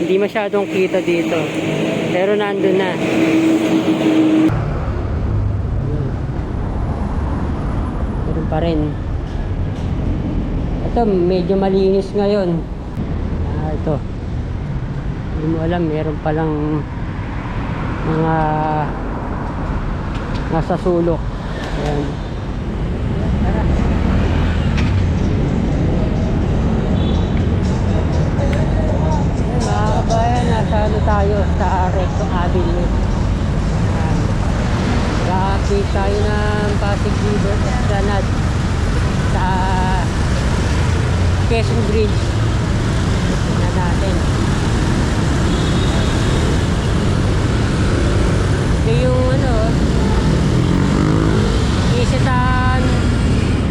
Hindi masyadong kita dito. Pero nandun na. Meron pa rin. Ito, medyo malinis ngayon. Ah, ito. Hindi mo alam, meron palang mga nasa sulok. Ayan. Tayo sa Recto Avenue. Ayan. Naka-update tayo ng Pasig River Esplanade sa Quezon Bridge. Tingnan natin. Ito yung ano, Isitan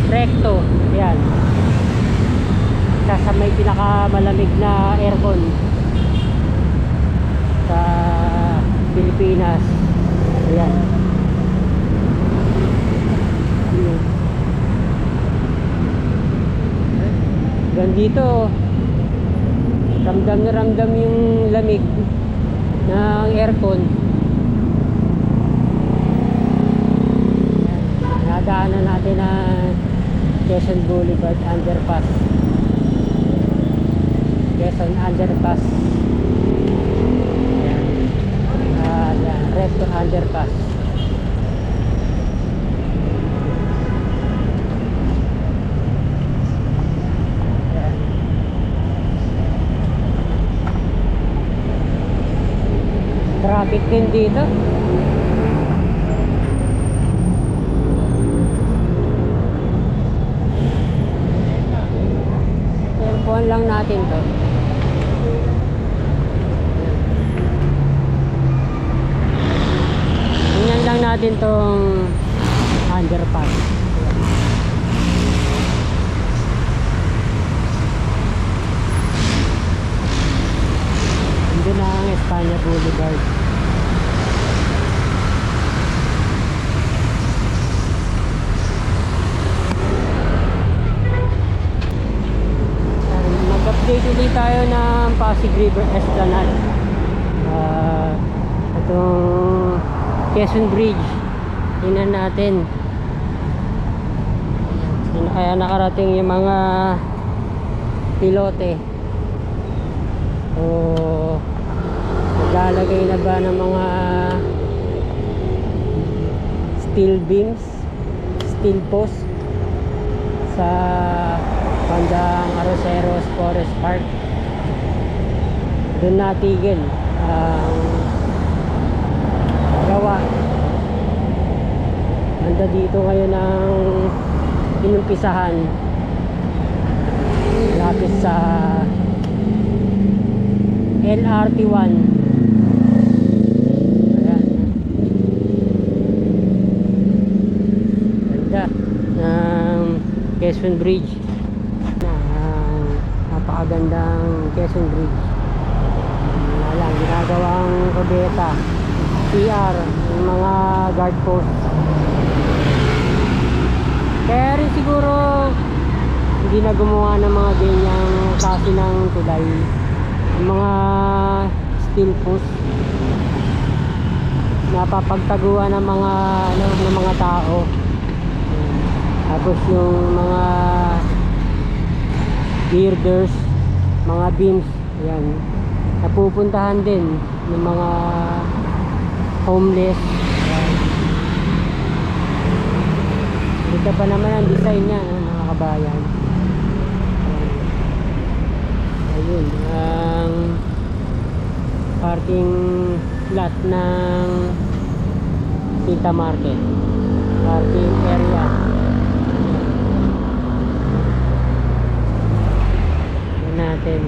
Recto. Yan. Isa sa may pinakamalamig na aircon sa Pilipinas. Ayan. Ayan. Hanggang dito, ramdam na ramdam yung lamig ng aircon. Nadaanan natin ang Quezon Boulevard Underpass. Quezon Underpass. Ayan. Ah, yan. Recto Underpass. Traffic din dito. Cellphone lang natin to. Tingnan lang natin tong underpass. Ito na ang Espanya Boulevard. Mag-update ulit tayo ng Pasig River Esplanade. Ah, itong Quezon Bridge. Tingnan natin. Kaya nakarating yung mga pilote? O naglalagay na ba ng mga steel beams, steel post sa bandang Aroseros Forest Park. Doon natigil ang gawa. Banda dito ngayon ang inumpisahan. Lapit sa LRT1 ayan. Ganda ng Quezon Bridge. Ng napakagandang Quezon Bridge. Wala ginagawang kubeta CR yung mga guard post kaya rin siguro hindi na gumawa ng mga ganyang klase ng tulay. Yung mga steel post napapagtaguan ng mga ano, ng mga tao. Tapos yung mga girders mga beams yan napupuntahan din ng mga homeless. Ganda pa naman ang design niya no, mga kabayan. Ayun ang parking lot ng Tinta Market. Parking area Tingnan natin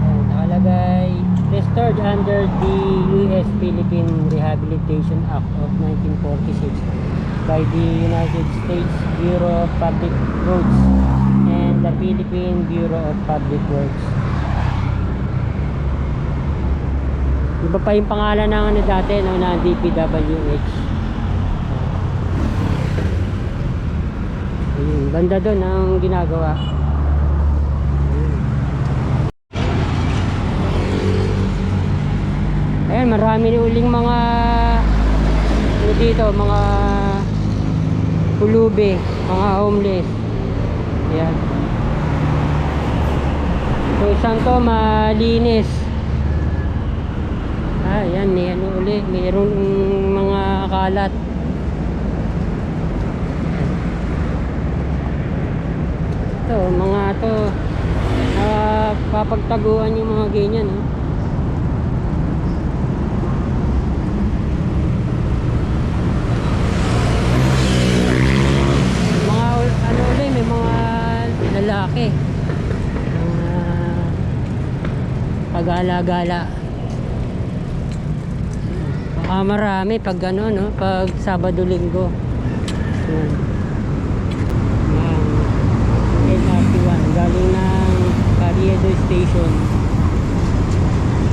Ayan, nakalagay restored under the U.S. Philippine Rehabilitation Act of 1946 by the United States Bureau of Public Roads and the Philippine Bureau of Public Works. Iba pa yung pangalan ng ano dati no, na DPWH. Ayun, banda doon ang ginagawa. Ayan, marami na uling mga ano dito, mga pulubi, mga homeless. Ayan. So isang to malinis. Ah, yan, may ano uli, mayroong mga kalat. Ito, mga to, ah, papagtaguan yung mga ganyan, oh. mga ul- ano ulit may mga lalaki mga pagala-gala baka marami pag ano no? Pag Sabado Linggo. Yan. Yan. LRT1 galing ng Carriedo Station.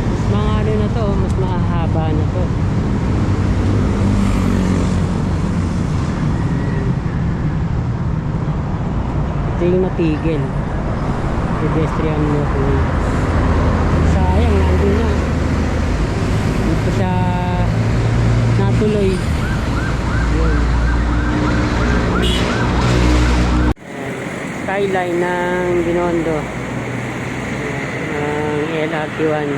Mas mga ano na to mas mahahaba na to. Ito yung natigil pedestrian walkway sayang nandun na dito siya natuloy. Yun skyline ng Binondo. Ng LRT1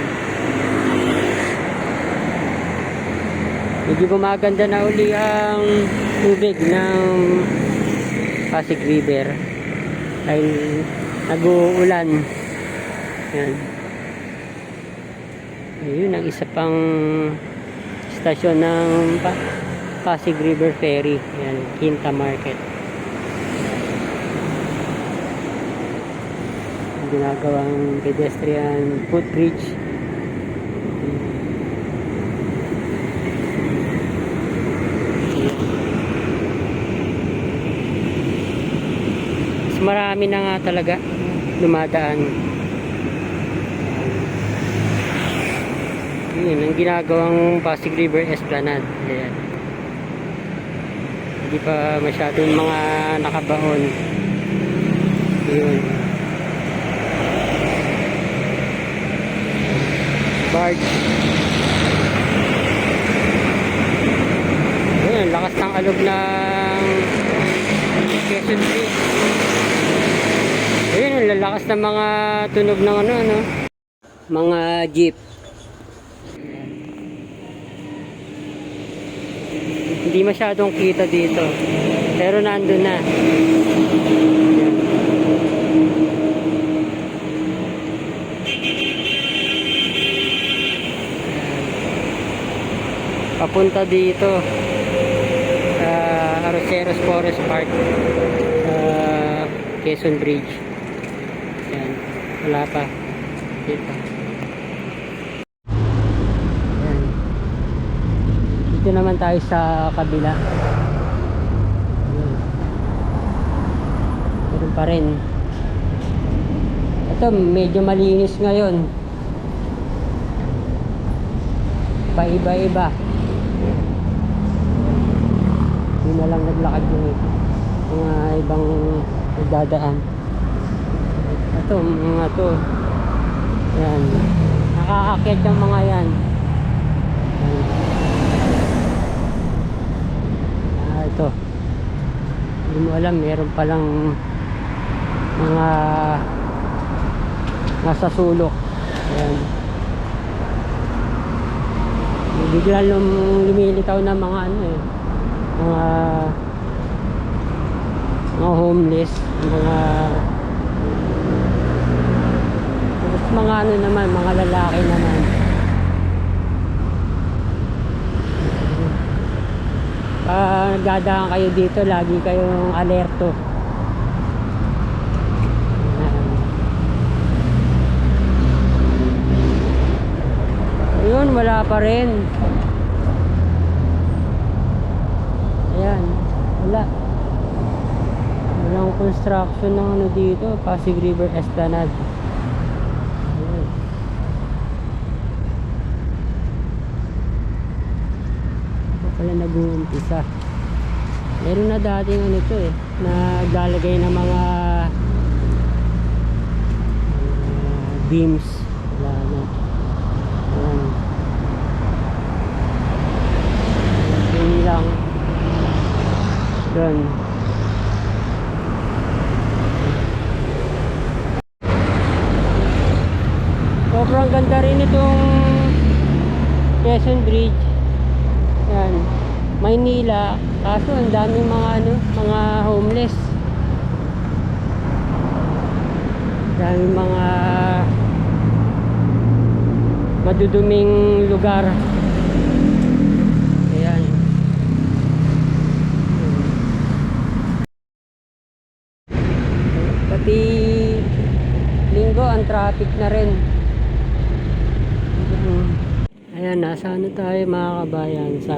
medyo gumaganda na uli ang tubig ng Pasig River. Ay nag-uulan. Yan ayun ang isa pang stasyon ng pa Pasig River Ferry. Yan, Quinta Market. Ang ginagawang pedestrian footbridge. Marami na nga talaga dumadaan. Yun, ang ginagawang Pasig River Esplanade. Ayan. Hindi pa masyadong mga nakabaon. Yun. Barge. Ayan, lakas ng alog ng Quezon Bridge. Ayun, lalakas ng mga tunog ng ano, ano. Mga jeep. Hindi masyadong kita dito. Pero nandun na. Papunta dito sa Arroceros Forest Park sa Quezon Bridge. Yan. Wala pa. Dito. Yan. Dito naman tayo sa kabila. Meron pa rin. Ito, medyo malinis ngayon. Paiba-iba. Hindi na lang naglakad yung mga ibang nagdadaan. Ito, mga to. Yan. Nakaakyat yung mga. Yan. Ah, ito. Hindi mo alam, meron palang mga nasa sulok. Ayan. Bigla lum lumilitaw na mga ano eh. Mga mga homeless, mga mga ano naman, mga lalaki naman. Pag nagdadaan kayo dito, lagi kayong alerto. Ayun, wala pa rin. Ayan, wala. Walang construction ng ano dito, Pasig River Esplanade. pala nag-uumpisa. Meron na dating ano to eh naglalagay ng mga uh, beams. Wala na. Lang. Yun sobrang ganda rin itong Quezon Bridge. Yan Maynila. Kaso ang daming mga ano, mga homeless. Daming mga maduduming lugar. Ayan. Pati linggo ang traffic na rin. Ayan, nasa ano tayo mga kabayan sa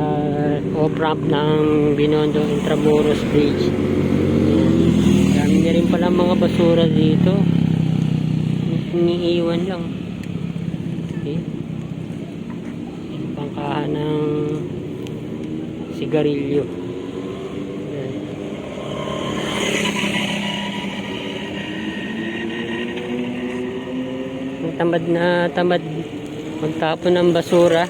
off-ramp ng Binondo Intramuros Bridge. Ayan. Dami na rin pala mga basura dito. Iniiwan lang. Okay. Yung Pangkahan ng sigarilyo. Ayan. Tamad na tamad magtapon ng basura.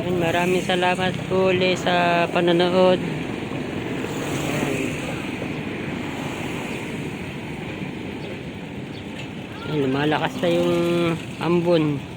Ayun, maraming salamat po sa panonood. Ayun, lumalakas na yung ambon.